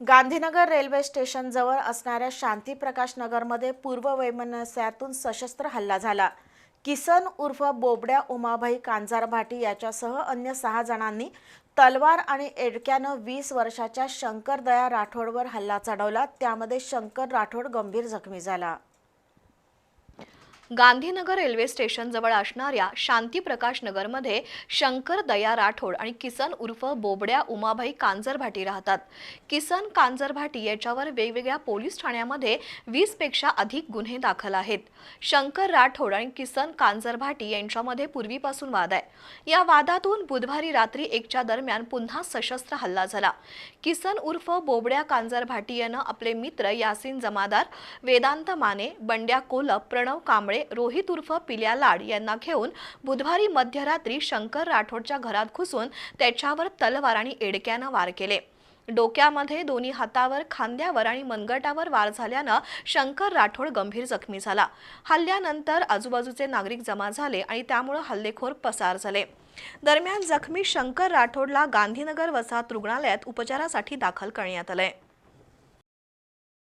Gandhinagar railway स्टेशनजवळ असणाऱ्या शांतीप्रकाश नगरमध्ये पूर्व वैमनस्यातून सशस्त्र हल्ला झाला. किसन उर्फ बोबड्या उमाभाई कांजार भाटी याच्यासह अन्य सहा जणांनी तलवार आणि एडक्यानं वीस वर्षाच्या शंकर दया राठोडवर हल्ला चढवला. त्यामध्ये शंकर राठोड गंभीर जखमी झाला. गांधीनगर रेल्वे स्टेशनजवळ असणाऱ्या शांतीप्रकाश नगरमध्ये शंकर दया राठोड आणि किसन उर्फ बोबड्या उमाभाई कांजरभाटी राहतात. किसन कांजरभाटी याच्यावर वेगवेगळ्या पोलीस ठाण्यामध्ये वीसपेक्षा अधिक गुन्हे दाखल आहेत. शंकर राठोड आणि किसन कांजरभाटी यांच्यामध्ये पूर्वीपासून वाद आहे. या वादातून बुधवारी रात्री एकच्या दरम्यान पुन्हा सशस्त्र हल्ला झाला. किसन उर्फ बोबड्या कांजरभाटी यानं आपले मित्र यासिन जमादार वेदांत माने बंड्या कोलप प्रणव कांबळे कांबळे रोहित उर्फ पिल्या लाड यांना घेऊन बुधवारी मध्यरात्री शंकर राठोडच्या घरात घुसून त्याच्यावर तलवार आणि एडक्यानं वार केले. डोक्यामध्ये दोन्ही हातावर खांद्यावर आणि मनगटावर वार झाल्यानं शंकर राठोड गंभीर जखमी झाला. हल्ल्यानंतर आजूबाजूचे नागरिक जमा झाले आणि त्यामुळे हल्लेखोर पसार झाले. दरम्यान जखमी शंकर राठोडला गांधीनगर वसाहत रुग्णालयात उपचारासाठी दाखल करण्यात आलंय.